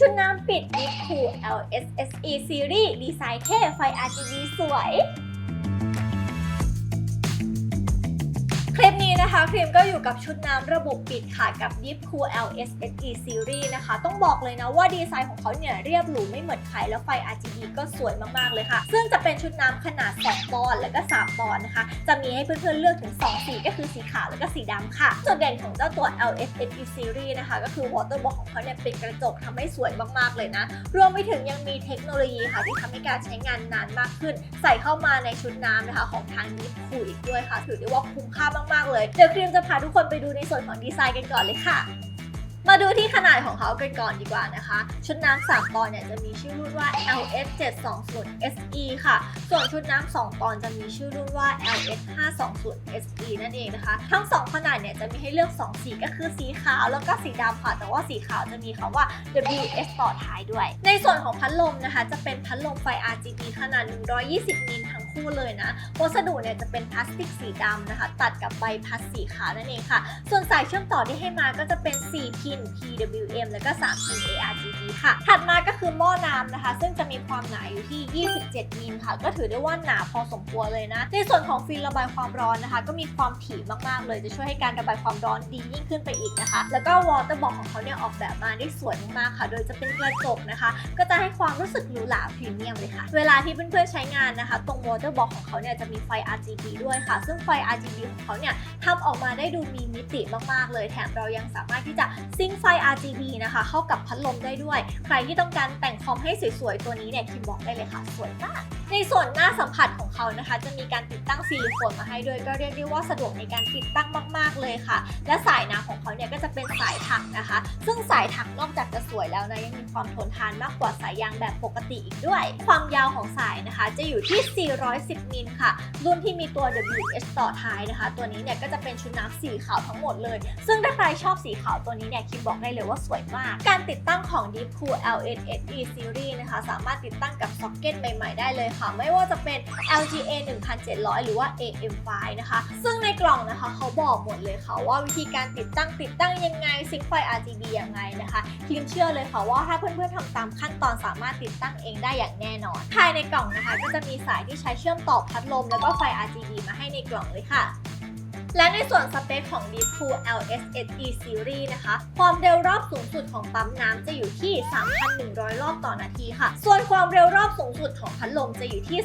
ชุดน้ำปิด Deep Cool LSSE Series ดีไซน์เท่ไฟ RGB สวย นะคะครีมก็อยู่กับชุดน้ำระบบปิดค่ะกับ Deep Cool LSSE Series นะคะ ต้องบอกเลยนะว่าดีไซน์ของเขาเนี่ยเรียบหรูไม่เหมือนใครแล้วไฟ RGB ก็สวยมากๆเลยค่ะ ซึ่งจะเป็นชุดน้ำขนาด 2 ปอนด์และก็ 3 ปอนด์นะคะ จะมีให้เพื่อนๆเลือกถึง 2 สีก็คือสีขาวและก็สีดำค่ะ จุดเด่นของเจ้าตัว LSSE Series นะคะ ก็คือ Water Box ของเขาเนี่ยเป็นกระจกทำให้สวยมากๆเลยนะ รวมไปถึงยังมีเทคโนโลยีค่ะที่ทำให้การใช้งานนานมากขึ้น ใส่เข้ามาในชุดน้ำนะคะของทาง Deep Cool อีกด้วยค่ะ ถือได้ว่าคุ้มค่ามากๆเลยเดี๋ยวครีมจะพาทุกคนไปดูในส่วนของดีไซน์กันก่อนเลยค่ะ มาดูที่ขนาดของเขากันก่อนดีกว่านะคะ ชุดน้ำ3ปอนเนี่ยจะมีชื่อรุ่นว่า LS 720 SE ค่ะ ส่วนชุดน้ำ2ปอนจะมีชื่อรุ่นว่า LS 520 SE นั่นเองนะคะ ทั้ง 2 ขนาดเนี่ยจะมีให้เลือก 2 สีก็คือสีขาวแล้วก็สีดำค่ะ แต่ว่าสีขาวจะมีคำว่า WS ต่อท้ายด้วย ในส่วนของพัดลมนะคะ จะเป็นพัดลมไฟ RGB ขนาด 120 มิลทั้ง คู่เลยนะ วัสดุเนี่ยจะเป็นพลาสติกสีดำนะคะ ตัดกับใบพัดสีขาวนั่นเองค่ะ ส่วนสายเชื่อมต่อที่ให้มาก็จะเป็น 4 พิน PWM แล้วก็ 3 พิน ARGB ค่ะ ถัดมาก็คือหม้อน้ำนะคะ ซึ่งจะมีความหนาอยู่ที่ 27 มิลค่ะ ก็ถือได้ว่าหนาพอสมควรเลยนะ ในส่วนของฟิลระบายความร้อนนะคะ ก็มีความถี่มากๆ เลยจะช่วยให้การระบายความร้อนดียิ่งขึ้นไปอีกนะคะ แล้วก็วอเตอร์บอกของเขาเนี่ยออกแบบมาได้สวยมากๆค่ะ โดยจะเป็นกระจกนะคะ ก็จะให้ความรู้สึกหรูหราพรีเมียมเลยค่ะ เวลาที่เพื่อนๆใช้งานนะคะ ตรงวอเตอร์บอกของเขาเนี่ยจะมีไฟ RGB ด้วยค่ะ ซึ่งไฟ RGB ของเขาเนี่ยทำออกมาได้ดูมีมิติมากๆ เลย แถมเรายังสามารถที่จะซิงไฟ RGB นะคะ เข้ากับพัดลมได้ด้วยใครที่ต้องการแต่งคอมให้สวยๆ ตัวนี้เนี่ยคิมบอกได้เลยค่ะ สวยมาก ในส่วนหน้าสัมผัสของเขานะคะ จะมีการติดตั้งซิลิโคนมาให้ด้วย ก็เรียกได้ว่าสะดวกในการติดตั้งมาก ๆ เลยค่ะ และสายน้ำของเขาเนี่ยก็จะเป็นสายถักนะคะ ซึ่งสายถักนอกจากจะสวยแล้วนะยังมีความทนทานมากกว่าสายยางแบบปกติอีกด้วย ความยาวของสายนะคะ จะอยู่ที่ 410 มิลค่ะ รุ่นที่มีตัว WH ต่อท้ายนะคะ ตัวนี้เนี่ยก็จะเป็นชุดน้ำสีขาวทั้งหมดเลย ซึ่งถ้าใครชอบสีขาวตัวนี้เนี่ยคิมบอกได้เลยว่าสวยมาก การติดตั้งของ D Cool LSSE Series นะคะ สามารถติดตั้งกับซ็อกเก็ตใหม่ ๆ ได้เลยค่ะ ไม่ว่าจะเป็น LGA 1700 หรือว่า AM5 นะคะ ซึ่งในกล่องนะคะเขาบอกหมดเลยค่ะ ว่าวิธีการติดตั้งติดตั้งยังไงซิงไฟ RGB ยังไงนะคะคิมเชื่อเลยค่ะว่าถ้าเพื่อนๆทำตามขั้นตอนสามารถติดตั้งเองได้อย่างแน่นอน ภายในกล่องนะคะ ก็จะมีสายที่ใช้เชื่อมต่อพัดลมแล้วก็ไฟ RGB มาให้ในกล่องเลยค่ะ และในส่วนสเปคของ Deep Cool LSSE Series นะคะ ความเร็วรอบสูงสุดของปั๊มน้ำจะอยู่ที่ 3,100 รอบต่อนาทีค่ะ ส่วนความเร็วรอบสูงสุดของพัดลมจะอยู่ที่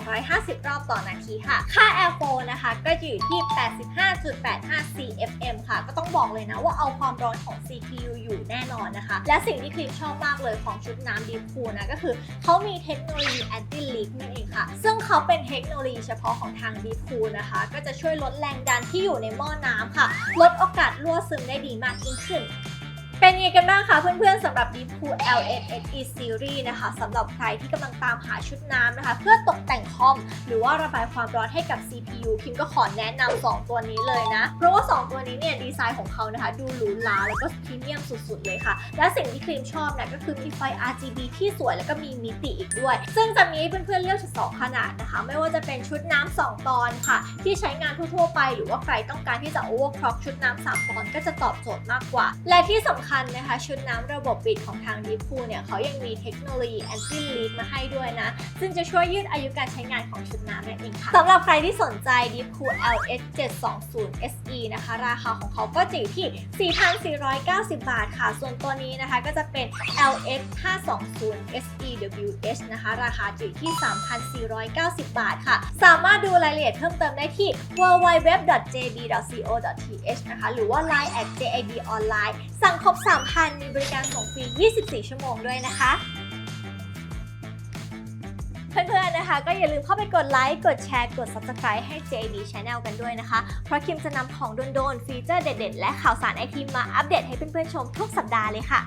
2,250 รอบต่อนาทีค่ะ ค่า Airflow นะคะ ก็จะอยู่ที่ 85.85 CFM ค่ะ ก็ต้องบอกเลยนะว่าเอาความร้อนของ CPU อยู่แน่นอนนะคะ และสิ่งที่คลิปชอบมากเลยของชุดน้ำ Deep Cool นะ ก็คือเขามีเทคโนโลยี Anti Leak นั่นเองค่ะ ซึ่งเขาเป็นเทคโนโลยีเฉพาะของทาง Deep Cool นะคะ ก็จะช่วยลดแรงดันที่อยู่ในหม้อน้ำค่ะ ลดโอกาสรั่วซึมได้ดีมากยิ่งขึ้นเป็น ยังไงกันบ้างคะเพื่อนๆสำหรับ Deep Cool LSSE Series นะคะสำหรับใครที่กำลังตามหาชุดน้ำนะคะ เพื่อตกแต่งคอม หรือว่าระบายความร้อนให้กับ CPU คิมก็ขอแนะนำ2ตัวนี้เลยนะ เพราะว่า 2 ตัวนี้เนี่ย ดีไซน์ของเขานะคะ ดูหรูหราแล้วก็พรีเมียมสุดๆเลยค่ะ และสิ่งที่ครีมชอบเนี่ยก็คือมีไฟ RGB ที่สวยแล้วก็มีมิติอีกด้วย ซึ่งจะมีให้เพื่อนๆเลือกถึงสองขนาดนะคะ ไม่ว่าจะเป็นชุดน้ำ2ตอนค่ะ ที่ใช้งานทั่วๆไป หรือว่าใครต้องการที่จะ overclock ชุดน้ำ3ตอนก็จะตอบโจทย์มากกว่า และที่สำคัญนะคะ ชุดน้ำระบบปิดของทาง Deep Cool เนี่ยเขายังมีเทคโนโลยี Anti Leak มาให้ด้วยนะ ซึ่งจะช่วยยืดอายุการใช้งานของชุดน้ำนั่นเองค่ะสำหรับใครที่สนใจ Deep Cool LS 720 SE นะคะ ราคาของเขาก็จะอยู่ที่ 4,490 บาทค่ะ ส่วนตัวนี้นะคะก็จะเป็น LS 520 SEWH นะคะ ราคาจะอยู่ที่ 3,490 บาทค่ะ สามารถดูรายละเอียดเพิ่มเติมได้ที่ www.jb.co.th นะคะ หรือว่า line at jib online สั่งครบ3,000 มีบริการส่งฟรี 24 ชั่วโมงด้วยนะคะ เพื่อนๆนะคะ ก็อย่าลืมเข้าไปกดไลค์ กดแชร์ กด Subscribe ให้ JD Channel กันด้วยนะคะ เพราะคิมจะนำของโดนๆ ฟีเจอร์เด็ดๆ และข่าวสารไอทีมาอัปเดตให้เพื่อนๆ ชมทุกสัปดาห์เลยค่ะ